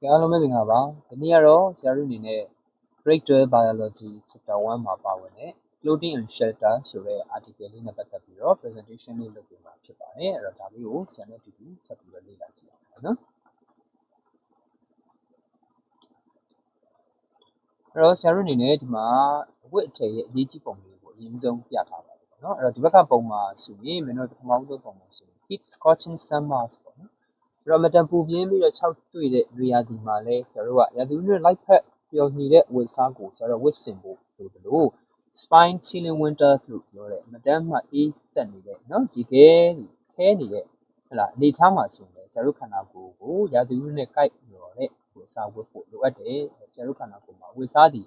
။အားလုံးပဲမင်္ဂလာပါ။ဒီနေ့ကတော့ဆရာတို့အနေနဲ့ Grade 12 Biology Chapter 1မှာပါဝင်တဲ့ Floating and Shelter ဆိုတဲ့ article လေးနဲ့ပတ်သက်ပြီးတော့ presentation လေးလုပ်ပေးမှာဖြစ်ပါတယ်။အဲ့တော့ဒါလေးကိုဆရာနဲ့အတူတူဆက်ပြီးတော့လေ့လာကြည့်အောင်ပါနော်။အဲ့တော့ဆရာတို့အနေနဲ့ဒီမှာအဝတ်အထည်ရဲ့အရေးကြီးပုံလေးကိုအရင်ဆုံးပြထားပါတယ်ပေါ့နော်။အဲ့တော့ဒီဘက်ကပုံမှာဆိုရင်မင်းတို့ပထမဆုံးပုံမှာဆိုရင် Heat scorching summers ပေါ့နော်။ အဲ့တော့မတန်ပူပြင်းပြီးတော့ခြောက်တွေ့တဲ့နေရာဒီမှာလဲဆရာတို့ကရာသီဥတုလိုက်ဖက်ပျော်ညီတဲ့ဝတ်စားကိုဆရာတို့ဝတ်ဆင်ဖို့လိုတယ်လို့ spine chilling winters လို့ပြောတဲ့မတန်မှအေးဆက်နေတဲ့နော်ဒီကဲခဲနေတဲ့ဟလာအနေထားမှာဆိုရင်ဆရာတို့ခန္ဓာကိုယ်ကိုရာသီဥတုနဲ့ကိုက်ပြော်တဲ့ဝတ်စားဝတ်ဖို့လိုအပ်တယ်ဆရာတို့ခန္ဓာကိုယ်မှာဝတ်စားဒီ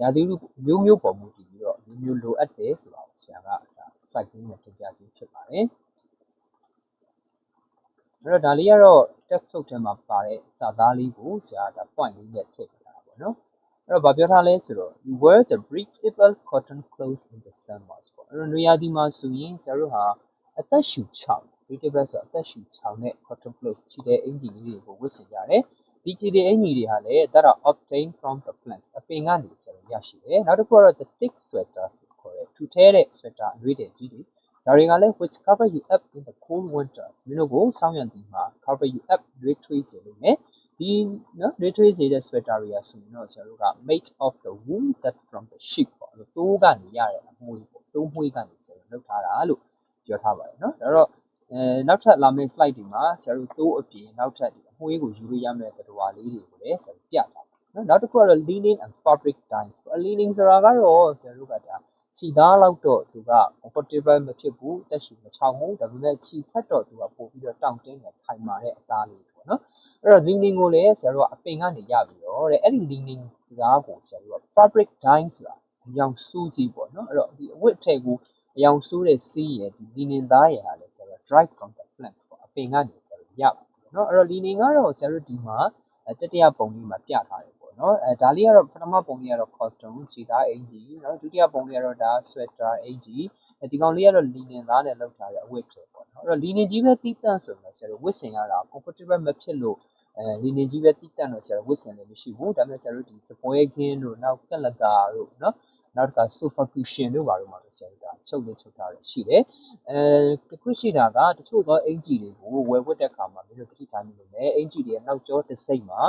ရာသီဥတုမျိုးမျိုးပေါ်မူတည်ပြီးတော့မျိုးမျိုးလိုအပ်တယ်ဆိုတာကိုဆရာကဒါ slide လေးနဲ့သင်ပြခြင်းဖြစ်ပါတယ် အဲ့တော့ဒါလေးကတော့ textbook ထဲမှာပါတဲ့စာသားလေးကိုဆရာက point လေးနဲ့ထည့်ထားတာပေါ့နော်အဲ့တော့ဗာပြောထားလဲဆိုတော့ you wear the breathable cotton clothes in the summers ပေါ့အဲ့တော့နွေရာသီမှာဆိုရင်ဆရာတို့ဟာအသက်ရှူချောင် breathable ဆိုတာအသက်ရှူချောင်တဲ့ cotton clothes ခြေတဲ့အင်ဂျီတွေကိုဝတ်ဆင်ကြတယ်ဒီခြေတဲ့အင်ဂျီတွေဟာလည်း that are obtained from the plants အပင်ကနေဆရာတို့ရရှိတယ်နောက်တစ်ခုကတော့ the thick sweaters လို့ခေါ်တဲ့ထူထဲတဲ့ sweater အနှွေးတဲ့ကြီးတွေ ဒါတွေကလည်း which cover you up in the cold winters မင်းတို့ကိုဆောင်းရံတီမှာ cover you up ရွေးထွေးစေလို့ ਨੇ ဒီနော်ရွေးထွေးစေတဲ့ sweater တွေကဆိုရင်တော့ဆရာတို့က made of the wool that from the sheep ပေါ့လို့တိုးကနေရတဲ့အမွှေးပေါ့တိုးမွှေးကနေဆရာတို့လုပ်ထားတာလို့ပြောထားပါတယ်နော်ဒါတော့အဲနောက်ထပ်လာမယ့် slide ဒီမှာဆရာတို့တိုးအပြင်နောက်ထပ်ဒီအမွှေးကိုယူလို့ရမယ့်တရားလေးတွေကိုလည်းဆရာတို့ပြထားပါနော်နောက်တစ်ခုကတော့ linen and fabric dyes ပေါ့ linen ဆိုတာကတော့ဆရာတို့ကဒါ ခြိသားလောက်တော့သူက comfortable မဖြစ်ဘူးတက်ရှူမချောင်ဘူးဒါပေမဲ့ခြိထက်တော့သူကပို့ပြီးတော့တောင့်တင်းတယ်ခိုင်မာတဲ့အသားလေးပေါ့နော်အဲ့တော့ linen ကိုလည်းဆရာတို့ကအပင်ကနေရပြီးတော့တဲ့အဲ့ဒီ linen စကားကိုဆရာတို့က fabric dye ဆိုတာအယောင်စူးကြီးပေါ့နော်အဲ့တော့ဒီအဝတ်အထည်ကိုအယောင်စူးတဲ့စီးရယ်ဒီ linen သားရယ်ဟာလည်းဆရာတို့ dried from the plants ပေါ့အပင်ကနေဆရာတို့ရပါတယ်နော်အဲ့တော့ linen ကတော့ဆရာတို့ဒီမှာတတိယပုံလေးမှာပြထားတယ် ပေါ့နော်အဲဒါလေးကတော့ပထမပုံလေးကတော့ cotton ခြေသားအင်ဂျီနော်ဒုတိယပုံလေးကတော့ဒါ sweater အင်ဂျီဒီကောင်လေးကတော့ linen သားနဲ့လုပ်ထားတဲ့အဝတ်ထည်ပေါ့နော်အဲ့တော့ linen ကြီးပဲတီးတန့်ဆိုရင်ဆရာတို့ဝတ်ဆင်ရတာ comfortable မဖြစ်လို့အဲ linen ကြီးပဲတီးတန့်တော့ဆရာတို့ဝတ်ဆင်လည်းမရှိဘူးဒါပေမဲ့ဆရာတို့ဒီစပွဲခင်းတို့နောက်ကလကာတို့နော်နောက်တစ်ခါ sofa cushion တို့ဘာလို့မှဆရာတို့ကချုပ်လို့ချုပ်ထားရရှိတယ်အဲတခုရှိတာကတချို့သောအင်ဂျီတွေကိုဝယ်ဝတ်တဲ့အခါမှာမျိုးတို့တတိထားမိလို့လည်းအင်ဂျီတွေရဲ့နောက်ကျောတစ်စိတ်မှာ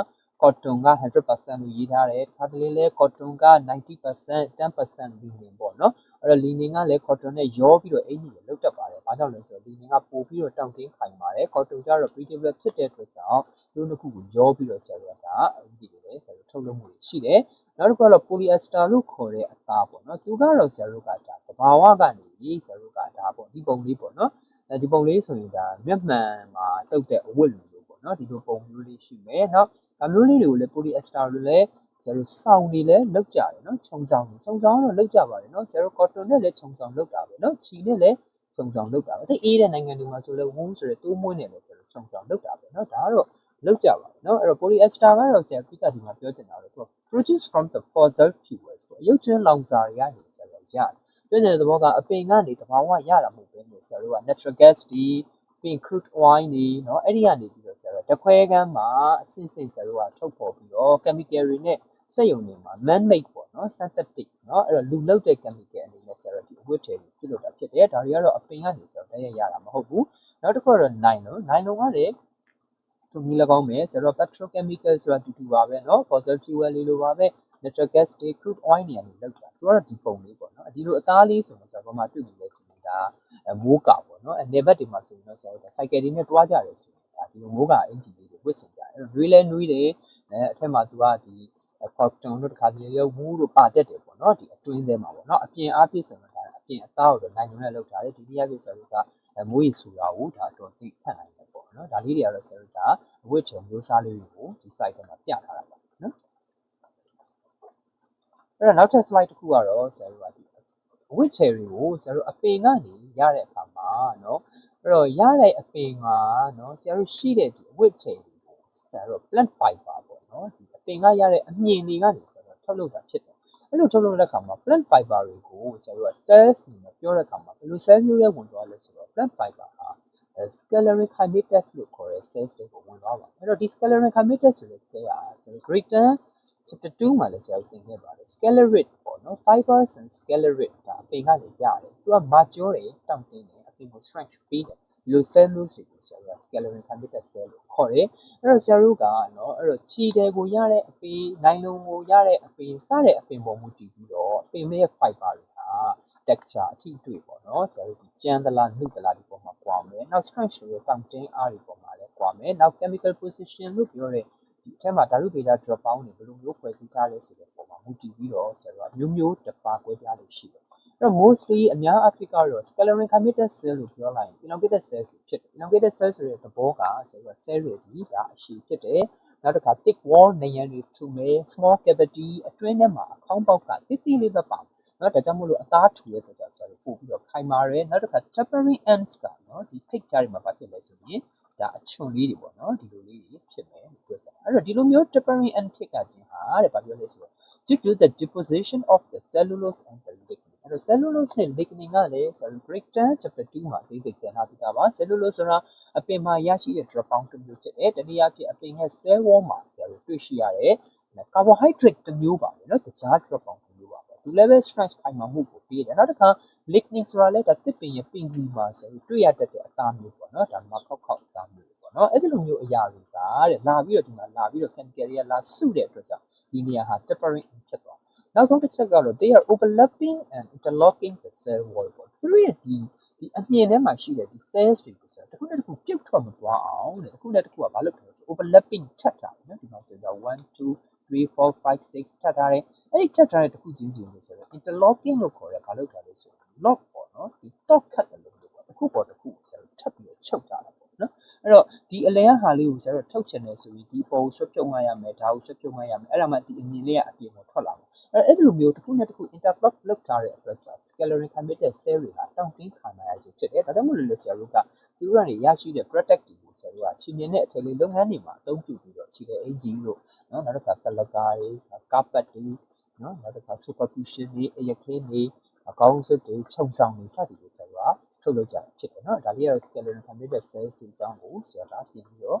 cotton က100%လို့ရေးထားတယ်။တစ်ခါတလေလည်း cotton က90% 10% linen ပေါ့နော်။အဲ့တော့ linen ကလည်း cotton နဲ့ရောပြီးတော့အင်ဂျီတွေလုပ်တတ်ပါတယ်။ဘာကြောင့်လဲဆိုတော့ linen ကပိုပြီးတော့တောင့်တင်းခိုင်ပါတယ်။ cotton ကျတော့ breathable ဖြစ်တဲ့အတွက်ကြောင့်သူတို့နှစ်ခုကိုရောပြီးတော့ဆရာတို့ကဒါအင်ဂျီတွေလည်းဆရာတို့ထုတ်လုပ်မှုရှိတယ်။နောက်တစ်ခုကတော့ polyester လို့ခေါ်တဲ့အသားပေါ့နော်။သူကတော့ဆရာတို့ကဒါသဘာဝကနေဆရာတို့ကဒါပေါ့ဒီပုံလေးပေါ့နော်။အဲဒီပုံလေးဆိုရင်ဒါမျက်မှန်မှာတုပ်တဲ့အဝတ်လို နော်ဒီလိုပုံမျိုးလေးရှိမယ်နော်ဒါမျိုးလေးတွေကိုလည်း polyester တွေလည်းဆရာတို့စောင်တွေလည်းလောက်ကြတယ်နော်ခြုံစောင်ခြုံစောင်တော့လောက်ကြပါတယ်နော်ဆရာတို့ cotton နဲ့လည်းခြုံစောင်လောက်တာပဲနော်ချီနဲ့လည်းခြုံစောင်လောက်တာပဲတိတ်အေးတဲ့နိုင်ငံတွေမှာဆိုလည်း wool ဆိုတဲ့တိုးမွေးနေတယ်ဆိုတော့ခြုံစောင်လောက်တာပဲနော်ဒါကတော့လောက်ကြပါတယ်နော်အဲ့တော့ polyester ကတော့ဆရာကိစ္စဒီမှာပြောချင်တာတော့သူက produce from the fossil fuels ပေါ့ရုပ်ချင်းလောင်စာတွေကနေဆရာတို့ရတယ်ပြောတဲ့သဘောကအပင်ကနေတဘာဝရတာမဟုတ်ဘဲနဲ့ဆရာတို့က natural gas ဒီ ပြီး crude oil တွေเนาะအဲ့ဒီကနေပြီးတော့ဆရာတို့ဓခွဲကမ်းမှာအစစ်စစ်ဆရာတို့ကထုတ်ဖော်ပြီးတော့ chemical တွေနဲ့စက်ရုံတွေမှာ man made ပေါ့နော် synthetic เนาะအဲ့တော့လူလုပ်တဲ့ chemical အနေနဲ့ဆရာတို့ဒီအဝတ်ထည်တွေပြုလုပ်တာဖြစ်တယ်ဒါတွေကတော့အပင်ကနေဆရာတို့တည်းရရတာမဟုတ်ဘူးနောက်တစ်ခုကတော့ nylon nylon ကလည်းသူနည်း၎င်းပဲဆရာတို့ petrochemical ဆိုတာတူတူပါပဲเนาะ fossil fuel လေးလိုပါပဲ natural gas တွေ crude oil တွေကနေလောက်တာသူကတော့ဒီပုံလေးပေါ့နော်ဒီလိုအသားလေးဆိုတော့ဆရာတို့ဘာမှတွေ့နေလဲဆိုရင် ဒါမိုးကာပေါ့နော်အနေဘက်တွေမှာဆိုရင်တော့ဆရာတို့ cycle တွေနဲ့တွားကြတယ်ဆိုရင်ဒါဒီလိုမိုးကာအင်ဂျီလေးတွေဝတ်ဆင်ကြတယ်အဲ့တော့နွေးလဲနွေးတယ်အဲအထက်မှာသူကဒီ cotton တို့တခါတလေရော wool တို့ပါတတ်တယ်ပေါ့နော်ဒီအတွင်းထဲမှာပေါ့နော်အပြင်အားပြည့်ဆိုတော့ဒါအပြင်အသားကိုတော့နိုင်ုံနဲ့လောက်ထားတယ်ဒီနည်းအားဖြင့်ဆရာတို့ကမိုးရီဆိုတာကိုဒါတော့သိခတ်နိုင်တယ်ပေါ့နော်ဒါလေးတွေကတော့ဆရာတို့ကအဝတ်ချေမျိုးစားလေးတွေကိုဒီ slide ထဲမှာပြထားတာပါနော်အဲ့တော့နောက်ထပ် slide တစ်ခုကတော့ဆရာတို့ကဒီအ ဝတ်ချယ်တွေကိုဆရာတို့အပင်ကနေရတဲ့အခါမှာเนาะအဲ့တော့ရတဲ့အပင်ကเนาะဆရာတို့ရှိတဲ့ဒီအဝတ်ချယ်တွေကိုဆရာတို့ plant fiber ပေါ့เนาะဒီအပင်ကရတဲ့အမြင်တွေကနေဆရာတို့ထုတ်လုပ်တာဖြစ်တယ်အဲ့လိုထုတ်လုပ်တဲ့အခါမှာ plant fiber တွေကိုဆရာတို့က cells အနေနဲ့ပြောတဲ့အခါမှာဘယ်လို cell မျိုးလဲဝင်သွားလဲဆိုတော့ plant fiber ဟာ scalaric hymatus လို့ခေါ်တဲ့ cells တွေကိုဝင်သွားပါအဲ့တော့ဒီ scalaric hymatus ဆိုတဲ့ cell ကကျွန်တော် Greater chapter 2မှာလည်းဆရာတို့သင်ခဲ့ပါတယ် scalerid ပေါ့နော် fibers and scalerid ဒါအပင်ကနေရတယ်သူက mature တယ်တောင့်တင်းတယ်အပင်ကို strength ပေးတယ်ဒီလို cell မျိုးတွေကိုဆရာတို့က scalaric hymatus cell လို့ခေါ်တယ်အဲ့တော့ဆရာတို့ကနော်အဲ့တော့ခြေတယ်ကိုရတဲ့အပင်နိုင်လုံးကိုရတဲ့အပင်စတဲ့အပင်ပေါ်မူတည်ပြီးတော့အပင်ရဲ့ fiber တွေက texture အထိတွေ့ပေါ့နော်ဆရာတို့ဒီကြမ်းသလားနှုတ်သလားဒီပေါ်မှာကွာမယ်နောက် strength ဆိုတဲ့တောင့်တင်းအားတွေပေါ်မှာလည်းကွာမယ်နောက် chemical position လို့ပြောတဲ့ ဒီအထက်မှာဓာတုဗေဒ drop ပေါင်းတွေဘယ်လိုမျိုးဖွဲ့စည်းထားလဲဆိုတဲ့ပုံမှာမူတည်ပြီးတော့ဆရာတို့ကမျိုးမျိုးတစ်ပါးကွဲပြားလို့ရှိတယ်အဲ့တော့ mostly အများအားဖြင့်ကတော့ sclerotic committed cell လို့ပြောလိုက်ရင် elongated cell ဖြစ်တယ် elongated cell ဆိုတဲ့သဘောကဆရာတို့က cell တွေကြီးဒါအရှိဖြစ်တယ်နောက်တစ်ခါ thick wall နေရံတွေထူမယ် small cavity အတွင်းထဲမှာအခေါင်းပေါက်ကတိတိလေးပဲပါနော်ဒါကြောင့်မို့လို့အသားထူတဲ့အတွက်ကြောင့်ဆရာတို့ပို့ပြီးတော့ခိုင်မာတယ်နောက်တစ်ခါ tapering ends ကနော်ဒီဖိတ်ကြားတွေမှာဘာဖြစ်လဲဆိုရင်ဒါအချွန်လေးတွေပေါ့နော်ဒီလိုလေးတွေဖြစ်မယ်လို့ ပြောချင်တာအဲ့တော့ဒီလိုမျိုး tapering end ဖြစ်တာချင်းဟာတဲ့ဘာပြောလဲဆိုတော့ due to the deposition of the cellulose and the lignin အဲ့တော့ cellulose နဲ့ lignin ကလည်းကျွန်တော် Britain chapter 2မှာသိသိသင်ထားပြီးသားပါ cellulose ဆိုတာအပင်မှာရရှိတဲ့ drop down တစ်မျိုးဖြစ်တယ်တနည်းအားဖြင့်အပင်ရဲ့ cell wall မှာကျွန်တော်တွေ့ရှိရတဲ့ carbohydrate တစ်မျိုးပါပဲเนาะတခြား drop down တစ်မျိုးပါပဲဒီ level stress ခိုင်မာမှုကိုပေးတယ်နောက်တစ်ခါ lignin ဆိုတာလည်းဒါတစ်ပင်ရဲ့ပင်စီမှာဆိုပြီးတွေ့ရတတ်တဲ့အသားမျိုးပေါ့เนาะဒါမှခောက်ခောက် နော်အဲ့ဒီလိုမျိုးအရာတွေကတဲ့လာပြီးတော့ဒီမှာလာပြီးတော့ chemical တွေကလာစုတဲ့အတွက်ကြောင့်ဒီနေရာဟာ tapering ဖြစ်သွားနောက်ဆုံးတစ်ချက်ကတော့ they are overlapping and interlocking the cell wall ပေါ့သူတို့ရဲ့ဒီဒီအမြင်ထဲမှာရှိတဲ့ဒီ cells တွေကိုဆိုတာတစ်ခုနဲ့တစ်ခုပြုတ်ထွက်မသွားအောင်တဲ့တစ်ခုနဲ့တစ်ခုကဘာလုပ်လဲ overlapping ချက်တာနော်ဒီမှာဆိုတော့1 2 3 4 5 6ချက်ထားတယ်အဲ့ဒီချက်ထားတဲ့တစ်ခုချင်းစီကိုဆိုတော့ interlocking လို့ခေါ်ရတာဘာလုပ်တာလဲဆိုတော့ lock ပေါ့နော်ဒီ lock ခတ်တယ်လို့ပြောတာတစ်ခုပေါ်တစ်ခုဆိုတော့ချက်ပြီးတော့ချုပ်တာ အဲ့တော့ဒီအလဲရဟာလေးကိုဆရာတို့ထုတ်ချင်တယ်ဆိုရင်ဒီပုံဆွတ်ပြုတ်မှရမယ်ဒါကိုဆွတ်ပြုတ်မှရမယ်အဲ့ဒါမှဒီအမြင်လေးကအပြင်ကိုထွက်လာမှာအဲ့အဲ့ဒီလိုမျိုးတစ်ခုနဲ့တစ်ခု interlock လုပ်ထားတဲ့အတွက်ကြောင့် sclerotic committed cell တွေကတောင့်တင်းခံရရဖြစ်တယ်ဒါကြောင့်မို့လို့လေဆရာတို့ကသူတို့ကနေရရှိတဲ့ product တွေကိုဆရာတို့ကခြေမြင်တဲ့အခြေလေးလုပ်ငန်းတွေမှာအသုံးပြုပြီးတော့ခြေတဲ့အင်ဂျီတို့နော်နောက်တစ်ခါကလကားတွေကားပတ်တွေနော်နောက်တစ်ခါ supercushion တွေအရက်ခင်းတွေအကောင်းစုတွေခြုံဆောင်တွေစသည်တွေဆရာတို့က ထုတ်လုပ်ကြတာဖြစ်တယ်နော်ဒါလေးကတော့ sclerotic committed cells ကိုအကြောင်းကိုဆရာကပြင်ပြီးတော့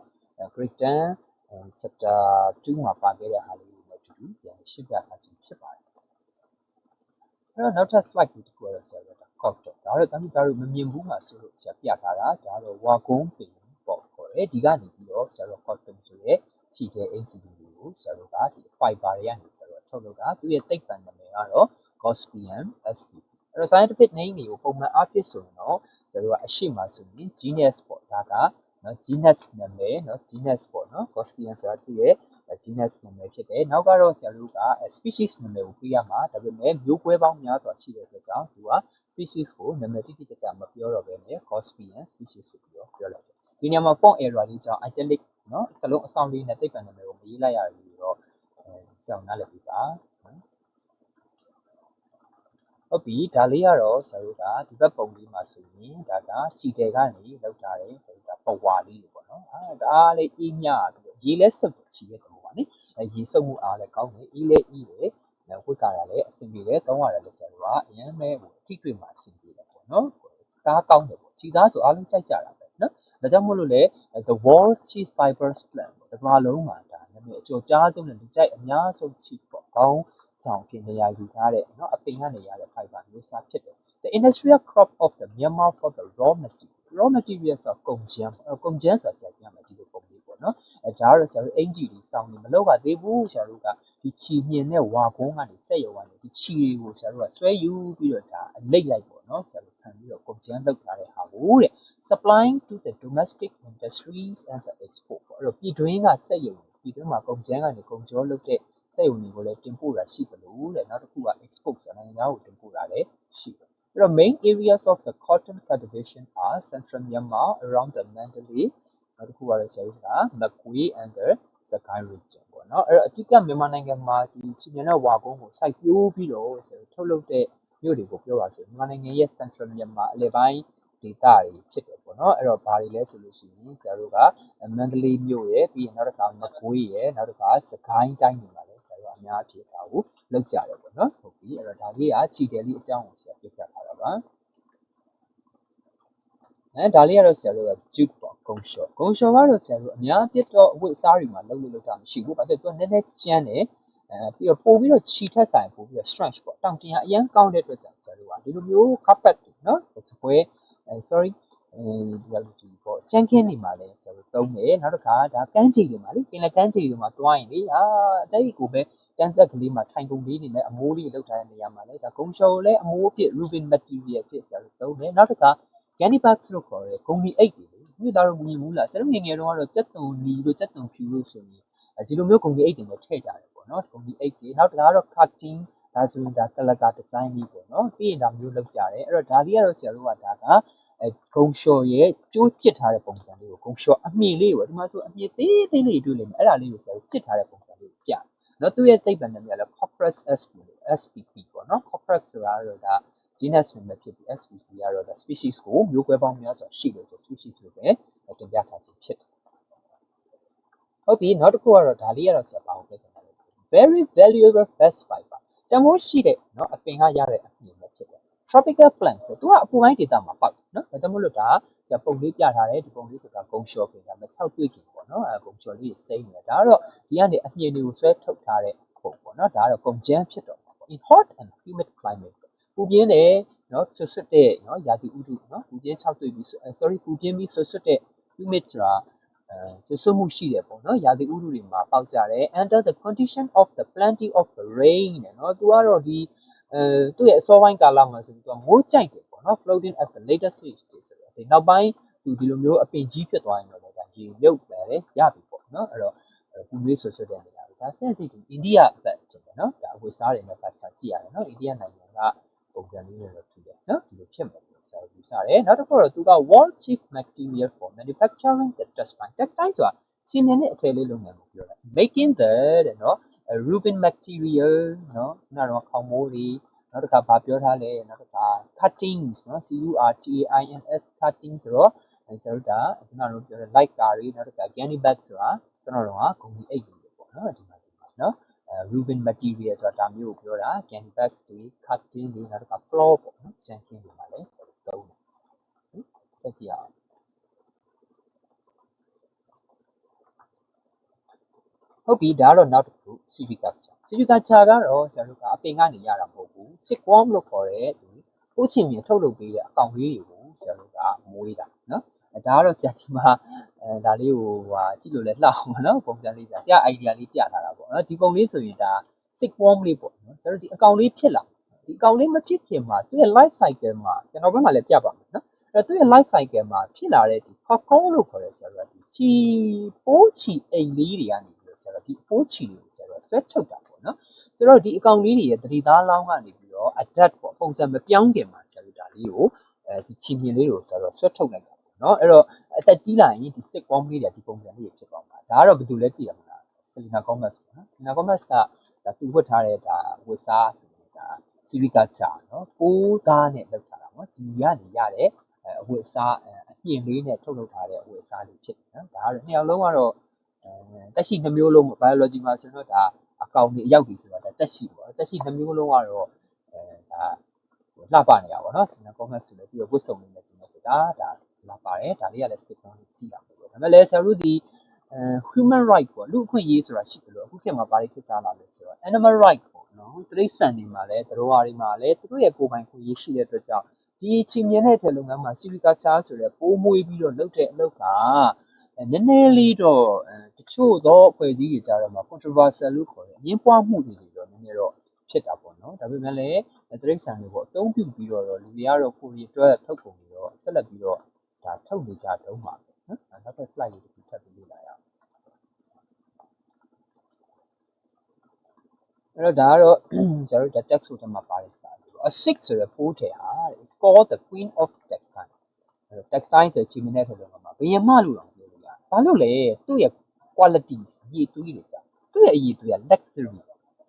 grade 10 chapter 2မှာပါခဲ့တဲ့ဟာလေးကိုလည်းဒီပြန်ရှင်းပြထားခြင်းဖြစ်ပါတယ်အဲ့တော့နောက်ထပ် slide တစ်ခုကတော့ဆရာက cotton ဒါတော့တမိသားတို့မမြင်ဘူးမှာဆိုလို့ဆရာပြထားတာဒါတော့ဝါကုန်းပင်ပေါ့ခေါ်တယ်ဒီကနေပြီးတော့ဆရာတို့ cotton ဆိုရဲခြေတဲ့ HCD ကိုဆရာတို့ကဒီ fiber တွေကနေဆရာတို့ထုတ်လုပ်တာသူရဲ့တိတ်ပံနာမည်ကတော့ Gospium spp အဲ့တော့ scientific name တွေကိုပုံမှန်အားဖြင့်ဆိုရင်တော့ဆရာတို့ကအရှိမဆိုရင် genus ပေါ့ဒါကနော် genus နာမည်နော် genus ပေါ့နော် Gospium ဆိုတာသူ့ရဲ့ genus နာမည်ဖြစ်တယ်နောက်ကတော့ဆရာတို့က species နာမည်ကိုပေးရမှာဒါပေမဲ့မျိုးကွဲပေါင်းများစွာရှိတဲ့အတွက်ကြောင့်သူက species ကိုနာမည်တိတိကျကျမပြောတော့ဘဲနဲ့ Gospium species ဆိုပြီးတော့ပြောလိုက်တယ်ဒီနေရာမှာ font error လေးကြောင့် italic နော်စလုံးအဆောင်လေးနဲ့တိတ်ပံနာမည်ကိုမရေးလိုက်ရဘူးတော့အဲဆရာနားလည်ပြီပါ ဟုတ်ပြီဒါလေးကတော့ဆရာတို့ကဒီဘက်ပုံလေးမှာဆိုရင်ဒါကခြေတယ်ကနေလောက်ထားတယ်ဆိုတော့ပဝါလေးတွေပေါ့နော်အဲဒါလေးအီးမြပြီးရေလဲဆုပ်ခြေတဲ့ပုံပါနိအဲရေဆုပ်မှုအားလည်းကောင်းတယ်အီးလဲအီးတယ်ဝတ်ကာရလည်းအဆင်ပြေတယ်သုံးရတယ်လို့ဆရာတို့ကအရင်မဲ့ဟိုအထိတွေ့မှာအဆင်ပြေတယ်ပေါ့နော်ဒါကောင်းတယ်ပေါ့ခြေသားဆိုအားလုံးကြိုက်ကြတာပဲနော်ဒါကြောင့်မို့လို့လေ the world cheese fibers plant ပေါ့ဒီမှာလုံးမှာဒါနည်းနည်းအကျော်ကြားသုံးတဲ့လူကြိုက်အများဆုံး cheese ပေါ့ကောင်း ဆောင်ဖြစ်နေရာယူထားတဲ့နော်အပင်ကနေရတဲ့ fiber မျိုးစားဖြစ်တယ် the industrial crop of the Myanmar for the raw material raw material ဆိုတော့ကုန်ကျန်းကုန်ကျန်းဆိုတာဆရာပြောမယ်ဒီလိုပုံလေးပေါ့နော်အဲဒါကတော့ဆရာတို့အင်ဂျီတွေစောင်းနေမလောက်ပါသေးဘူးဆရာတို့ကဒီခြီညင်တဲ့ဝါကုန်းကနေဆက်ရောက်ကနေဒီခြီတွေကိုဆရာတို့ကဆွဲယူပြီးတော့ဒါအလိတ်လိုက်ပေါ့နော်ဆရာတို့ခံပြီးတော့ကုန်ကျန်းလောက်ထားတဲ့ဟာကိုတဲ့ supplying to the domestic industries and the export ပေါ့အဲ့တော့ပြည်တွင်းကစက်ရုံပြည်တွင်းမှာကုန်ကျန်းကနေကုန်ကျော်လုပ်တဲ့ စက်ရုံတွေကိုလည်းတင်ပို့တာရှိတယ်လို့တဲ့နောက်တစ်ခုက export ဆိုတာနိုင်ငံသားကိုတင်ပို့တာလည်းရှိတယ်အဲ့တော့ main areas of the cotton cultivation are central Myanmar around the Mandalay နောက်တစ်ခုကတော့ဆရာတို့က Makwe and the Sakai region ပေါ့နော်အဲ့တော့အထူးကမြန်မာနိုင်ငံမှာဒီချီမြန်တဲ့ဝါကုန်းကိုစိုက်ပျိုးပြီးတော့ဆရာတို့ထုတ်လုပ်တဲ့မြို့တွေကိုပြောပါဆိုမြန်မာနိုင်ငံရဲ့ central Myanmar အလယ်ပိုင်းဒေသတွေဖြစ်တယ်ပေါ့နော်အဲ့တော့ဘာတွေလဲဆိုလို့ရှိရင်ဆရာတို့ကမန္တလေးမြို့ရဲ့ပြီးရင်နောက်တစ်ခါမကွေးရဲ့နောက်တစ်ခါစကိုင်းတိုင်းတွေမှာလည်းဆရာတို့အ များအပြည့်ဒါကိုလောက်ကြတယ်ပေါ့နော်ဟုတ်ပြီအဲ့တော့ဒါလေးကခြေတယ်လေးအကြောင်းကိုဆရာပြပြထားတာပါအဲဒါလေးကတော့ဆရာတို့က Duke ပေါ့ဂုံလျှော်ဂုံလျှော်ကတော့ဆရာတို့အများပြစ်တော့အဝတ်အစားတွေမှာလုံးလို့လောက်တာမရှိဘူးဘာလို့လဲသူကနည်းနည်းကျန်းတယ်အဲပြီးတော့ပို့ပြီးတော့ခြိထက်ဆိုင်ပို့ပြီးတော့ stretch ပေါ့တောင်တင်ရအရင်ကောင်းတဲ့အတွက်ကြောင့်ဆရာတို့ကဒီလိုမျိုး carpet နော်စပွဲအဲ sorry အဲဒီလိုပေါ့ချန်ကင်းနေမှာလဲဆရာတို့သုံးတယ်နောက်တစ်ခါဒါကန်းချီတွေမှာလေပင်လယ်ကန်းချီတွေမှာတွားရင်လေအာအတိတ်ကိုပဲ တန်းသက်ကလေးမှာထိုင်ကုန်လေးတွေနဲ့အမိုးလေးလောက်ထားတဲ့နေရာမှာလဲဒါဂုံလျှော်လည်းအမိုးအဖြစ် Rubin material ဖြစ်ဆရာတို့သုံးတယ်နောက်တစ်ခါ candy bags လို့ခေါ်တဲ့ဂုံမီအိတ်တွေလေဒီသားတော့မြင်ဘူးလားဆရာတို့ငယ်ငယ်တုန်းကတော့စက်တုံနီလို့စက်တုံဖြူလို့ဆိုရင်ဒီလိုမျိုးဂုံမီအိတ်တွေနဲ့ထည့်ကြတယ်ပေါ့နော်ဂုံမီအိတ်တွေနောက်တစ်ခါကတော့ cutting ဒါဆိုရင်ဒါကလကာဒီဇိုင်းကြီးပေါ့နော်ပြီးရင်ဒါမျိုးလောက်ကြတယ်အဲ့တော့ဒါလေးကတော့ဆရာတို့ကဒါကအဲဂုံလျှော်ရဲ့ကျိုးကျစ်ထားတဲ့ပုံစံလေးကိုဂုံလျှော်အမြင်လေးကိုဒီမှာဆိုအမြင်သေးသေးလေးတွေ့လိမ့်မယ်အဲ့ဒါလေးကိုဆရာတို့ကျစ်ထားတဲ့ပုံစံလေးကိုပြ နော်သူ့ရဲ့သိပ္ပံနာမည်ကလည်း Corpus SP SPP ပေါ့နော် Corpus ဆိုတာကတော့ဒါ genus နာမည်ဖြစ်ပြီး SPP ကတော့ဒါ species ကိုမျိုးကွဲပေါင်းများစွာရှိလို့ species လို့ပဲတင်ပြထားခြင်းဖြစ်တယ်ဟုတ်ပြီနောက်တစ်ခုကတော့ဒါလေးကတော့ဆရာပါအောင်ပြတယ် very valuable best fiber တန်ဖိုးရှိတဲ့เนาะအပင်ကရတဲ့အပင် tropical plant ဆိုသူကအပူပိုင်းဒေသမှာပေါက်နော်ဒါကြောင့်မို့လို့ဒါဆရာပုံလေးပြထားတယ်ဒီပုံလေးဆိုတာဂုံလျှော်ခင်ဒါမချောက်တွေ့ခင်ပေါ့နော်အဲဂုံလျှော်လေးစိမ့်နေဒါကတော့ဒီကနေအမြင်တွေကိုဆွဲထုတ်ထားတဲ့ပုံပေါ့နော်ဒါကတော့ကုန်ကျန်းဖြစ်တော့ပေါ့ in hot and humid climate ပူပြင်းတယ်နော်ဆွဆွတဲ့နော်ရာသီဥတုနော်ပူပြင်းချောက်တွေ့ပြီး sorry ပူပြင်းပြီးဆွဆွတဲ့ humid ဆိုတာဆွဆွမှုရှိတယ်ပေါ့နော်ရာသီဥတုတွေမှာပေါက်ကြတယ် under the condition of the plenty of rain နော်သူကတော့ဒီ အဲသူ့ရဲ့အစောပိုင်းကာလမှာဆိုပြီးတော့မိုးကြိုက်တယ်ပေါ့နော် floating at the later stage ဆိုတော့ဒီနောက်ပိုင်းသူဒီလိုမျိုးအပင်ကြီးဖြစ်သွားရင်တော့လည်းဒါရေမြုပ်တယ်ရပြီပေါ့နော်အဲ့တော့ပူလေးဆွဆွတဲ့နေရာဒါဆက်စီအိန္ဒိယအသက်ဆိုတယ်နော်ဒါအဝတ်စားတွေနဲ့ပတ်ချကြည့်ရတယ်နော်အိန္ဒိယနိုင်ငံကပုံစံလေးနဲ့တော့ကြည့်တယ်နော်ဒီလိုဖြစ်မယ်ဆရာယူဆတယ်နောက်တစ်ခုတော့သူက wall chief material for manufacturing the textile textile ဆိုတာချင်းမြင်တဲ့အထည်လေးလုပ်ငန်းကိုပြောတာ making the တဲ့နော် Rubin material နော်ခုနကတော့ခေါင်းမိုးတွေနောက်တစ်ခါဗာပြောထားလဲနောက်တစ်ခါ cuttings နော် C U R T A I N S cutting ဆိုတော့ကျွန်တော်တို့ဒါခုနကတော့ပြောတဲ့ light ကာတွေနောက်တစ်ခါ candy bag ဆိုတာကျွန်တော်တို့ကဂုံကြီးအိတ်တွေပေါ့နော်ဒီမှာဒီမှာနော်အဲ Rubin material ဆိုတာဒါမျိုးကိုပြောတာ candy bag တွေ cutting တွေနောက်တစ်ခါ floor ပေါ့နော် chunking တွေမှာလည်းသုံးတယ်တက်ကြည့်အောင်ဟုတ်ပြီဒါကတော့နောက်တစ်ခု civiculture civiculture ကတော့ဆရာတို့ကအပင်ကနေရတာမဟုတ်ဘူး silkworm လို့ခေါ်တဲ့ဒီပိုးချင်မြင်ထုတ်လုပ်ပေးတဲ့အကောင်လေးတွေကိုဆရာတို့ကမွေးတာနော်ဒါကတော့ဆရာဒီမှာအဲဒါလေးကိုဟာကြည့်လို့လည်းလှအောင်ပါနော်ပုံစံလေးပြဆရာ idea လေးပြထားတာပေါ့နော်ဒီပုံလေးဆိုရင်ဒါ silkworm လေးပေါ့နော်ဆရာတို့ဒီအကောင်လေးဖြစ်လာဒီအကောင်လေးမဖြစ်ခင်မှာသူ့ရဲ့ life cycle မှာကျွန်တော်ဘက်မှာလည်းပြပါမယ်နော်အဲသူ့ရဲ့ life cycle မှာဖြစ်လာတဲ့ဒီ cocoon လို့ခေါ်တဲ့ဆရာတို့ကဒီချီပိုးချီအိမ်လေးတွေကနေပြီးတော့ ဆရာတို့ဒီပိုးချီတွေကိုဆရာတို့ဆွဲထုတ်တာပေါ့နော်ဆိုတော့ဒီအကောင်လေးတွေရဲ့တတိသားလောင်းကနေပြီးတော့ adapt ပေါ့ပုံစံမပြောင်းခင်မှာဆရာတို့ဒါလေးကိုအဲဒီချီမြင်လေးကိုဆရာတို့ဆွဲထုတ်လိုက်တာပေါ့နော်အဲ့တော့အသက်ကြီးလာရင်ဒီစစ်ကောင်းလေးတွေဒီပုံစံလေးဖြစ်သွားမှာဒါကတော့ဘယ်သူလဲသိရမလား Selena Gomez ပေါ့နော် Selena Gomez ကဒါသူဝတ်ထားတဲ့ဒါဝတ်စားဆိုတဲ့ဒါ Caricature နော်ပိုးသားနဲ့လောက်ထားတာနော်ဒီကနေရတဲ့အဝတ်အစားအပြင်လေးနဲ့ထုတ်လုပ်ထားတဲ့အဝတ်အစားလေးဖြစ်တယ်နော်ဒါကတော့နှစ်ယောက်လုံးကတော့အဲ တက်ရှိနှမျိုးလုံး biology မှာဆိုတော့ဒါအကောင်တွေအရောက်ပြီဆိုတော့ဒါတက်ရှိပေါ့တက်ရှိနှမျိုးလုံးကတော့အဲဒါလှပနေတာပေါ့နော် Selena Gomez ဆိုလည်းပြီးတော့ဝတ်စုံလေးနဲ့ဒီမှာဆိုတာဒါလှပါတယ်ဒါလေးကလည်းစစ်ကောင်းလေးကြည့်ရမှာပေါ့ဒါပေမဲ့လည်းဆရာတို့ဒီအဲ human right ပေါ့လူအခွင့်အရေးဆိုတာရှိတယ်လို့အခုခေတ်မှာဘာတွေဖြစ်စားလာလဲဆိုတော့ animal right ပေါ့နော်တိရစ္ဆာန်တွေမှာလည်းသတ္တဝါတွေမှာလည်းသူတို့ရဲ့ကိုယ်ပိုင်ခွင့်ရေးရှိတဲ့အတွက်ကြောင့်ဒီချင်းမြင်တဲ့ထဲလုပ်ငန်းမှာ silviculture ဆိုတဲ့ပိုးမွေးပြီးတော့လုပ်တဲ့အလုပ်က နည်းနည်းလေးတော့တချို့သောအဖွဲ့အစည်းတွေကြားထဲမှာ controversial လို့ခေါ်တယ်အငင်းပွားမှုတွေတော့နည်းနည်းတော့ဖြစ်တာပေါ့နော်ဒါပေမဲ့လည်းတိရစ္ဆာန်တွေပေါ့အသုံးပြုပြီးတော့လူတွေကတော့ကိုယ်ရအတွက်ထုတ်ကုန်ပြီးတော့ဆက်လက်ပြီးတော့ဒါထုတ်နေကြတုံးပါပဲနော်နောက်ထပ် slide လေးတစ်ခုထပ်ပြီးလေ့လာရအောင်အဲ့တော့ဒါကတော့ဆရာတို့ text ဆိုတဲ့မှာပါတဲ့စာလေးပေါ့ a six ဆိုတဲ့ပိုးထဲဟာ is called the queen of textile အဲ့တော့ textile ဆိုချီမင်းတဲ့ထဲမှာဘယမလို့တော့ပြောလို့ရတယ် ဘာလို့လဲသူ့ရဲ့ qualities အရေးသွေးတွေကြာသူ့ရဲ့အရေးသွေးက luxury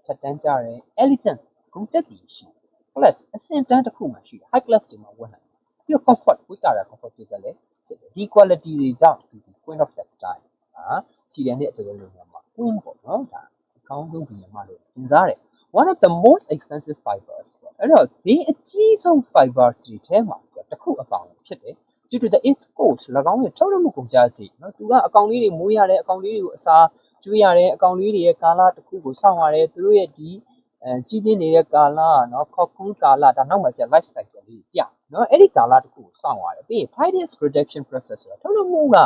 ထက်တန်းကြတယ် elegant ဂုဏ်သက်တည်ရှိ class အဆင့်တန်းတစ်ခုမှရှိတယ် high class တွေမှာဝင်နိုင်ပြီးတော့ comfort ဝိတာရ comfort တွေလည်းဖြစ်တယ်ဒီ quality တွေကြောင့်ဒီ queen of textile ဟာခြေတန်းတဲ့အထည်လုပ်ငန်းမှာ queen ပေါ့နော်ဒါအကောင်းဆုံးဘီယမလို့သင်စားတယ် one of the most expensive fibers ပေါ့အဲ့တော့ဒီအကြီးဆုံး fibers တွေထဲမှာတစ်ခုအကောင်ဖြစ်တယ် due to the its cost ၎င်းရဲ့ထုတ်လုပ်မှုကုန်ကျစရိတ်နော်သူကအကောင်လေးတွေမိုးရတယ်အကောင်လေးတွေကိုအစာကျွေးရတယ်အကောင်လေးတွေရဲ့ကာလတစ်ခုကိုစောင့်ရတယ်သူတို့ရဲ့ဒီအဲကြီးပြင်းနေတဲ့ကာလကနော်ခေါက်ခွန်းကာလဒါနောက်မှဆရာ life cycle လေးကြာနော်အဲ့ဒီကာလတစ်ခုကိုစောင့်ရတယ်ပြီးရင် tidus production process ဆိုတာထုတ်လုပ်မှုက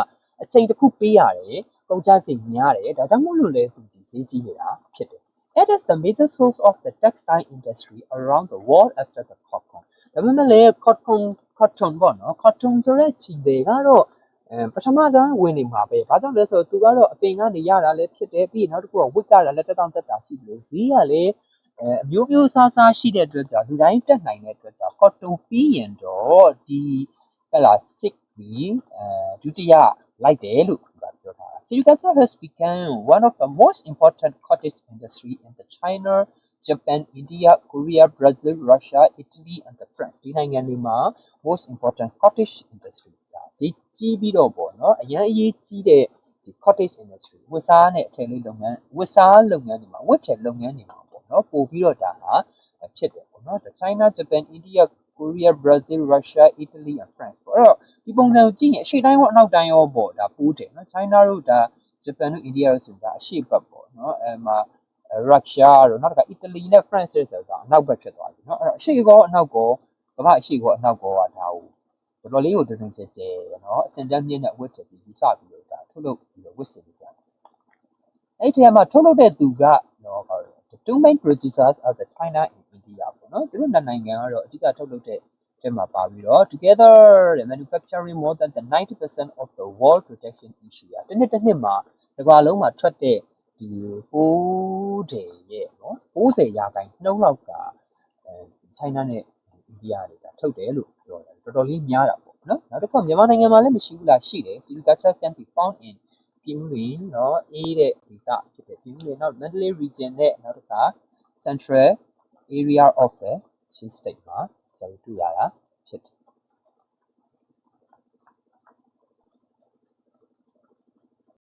အချိန်တစ်ခုပေးရတယ်ကုန်ကျစရိတ်များတယ်ဒါကြောင့်မို့လို့လေသူဒီဈေးကြီးနေတာဖြစ်တယ် It is the major source of the textile industry around the world after the cotton. ဒါပေမဲ့လည်း cotton cotton ပေါ့နော် cotton ဆိုတဲ့ခြည်တွေကတော့အဲပထမတန်းဝင်နေမှာပဲ။ဘာကြောင့်လဲဆိုတော့သူကတော့အပင်ကနေရတာလည်းဖြစ်တယ်ပြီးရင်နောက်တစ်ခုကဝတ်ကြတာလည်းတက်တောင့်တက်တာရှိတယ်လို့ဈေးကလည်းအဲအမျိုးမျိုးစားစားရှိတဲ့အတွက်ကြောင့်လူတိုင်းတက်နိုင်တဲ့အတွက်ကြောင့် cotton ပြီးရင်တော့ဒီဟဲ့လား sick ပြီးအဲဒုတိယလိုက်တယ်လို့သူကပြောထားတာ။ So Yucatan has become one of the most important cottage industry in the China, Japan, India, Korea, Brazil, Russia, Italy and the France ဒီနိုင်ငံတွေမှာ most important cottage industry ဒါဈေးကြီးပြီးတော့ပေါ့နော်အရင်အရေးကြီးတဲ့ဒီ cottage industry ဝတ်စားနဲ့အထည်လေးလုပ်ငန်းဝတ်စားလုပ်ငန်းတွေမှာဝတ်ထည်လုပ်ငန်းတွေမှာပေါ့နော်ပို့ပြီးတော့ဒါဟာဖြစ်တယ်ပေါ့နော် China, Japan, India, Korea, Brazil, Russia, Italy and France ပေါ့အဲ့တော့ဒီပုံစံကိုကြည့်ရင်အရှေ့တိုင်းရောအနောက်တိုင်းရောပေါ့ဒါပိုးတယ်နော် China တို့ဒါ Japan တို့ India တို့ဆိုတာအရှေ့ဘက်ပေါ့နော်အဲမှာ ရုရှားတို့နောက်တစ်ခါအီတလီနဲ့ France တို့ဆိုတာအနောက်ဘက်ဖြစ်သွားပြီเนาะအဲ့တော့အရှေ့ကောအနောက်ကောကမ္ဘာအရှေ့ကောအနောက်ကောကဒါကိုတော်တော်လေးကိုတွင်တွင်ကျဲကျဲเนาะအစင်တန်းမြင့်တဲ့ဝတ်ထည်ပြီးယူဆပြီးတော့ဒါထုတ်လုပ်ပြီးတော့ဝတ်ဆင်နေကြတယ်အဲ့ဒီထဲမှာထုတ်လုပ်တဲ့သူကเนาะဟော the two main producers of the China and India ပေါ့เนาะသူတို့နှစ်နိုင်ငံကတော့အဓိကထုတ်လုပ်တဲ့ထဲမှာပါပြီးတော့ together the manufacturing more than the 90% of the world protection issue တနှစ်တစ်နှစ်မှာတစ်ကမ္ဘာလုံးမှာထွက်တဲ့ ဒီပိုးတယ်ရဲ့နော်60ရာခိုင်နှုန်းလောက်ကအဲ China နဲ့ India တွေကထုတ်တယ်လို့ပြောတယ်တော်တော်လေးများတာပေါ့နော်နောက်တစ်ခါမြန်မာနိုင်ငံမှာလည်းမရှိဘူးလားရှိတယ် Silviculture can be found in ပြည်ဦးလွင်နော်အေးတဲ့ဒေသဖြစ်တယ်ပြည်ဦးလွင်နောက် Mandalay region နဲ့နောက်တစ်ခါ Central area of the Chin State မှာကျွန်တော်တွေ့ရတာဖြစ်တယ်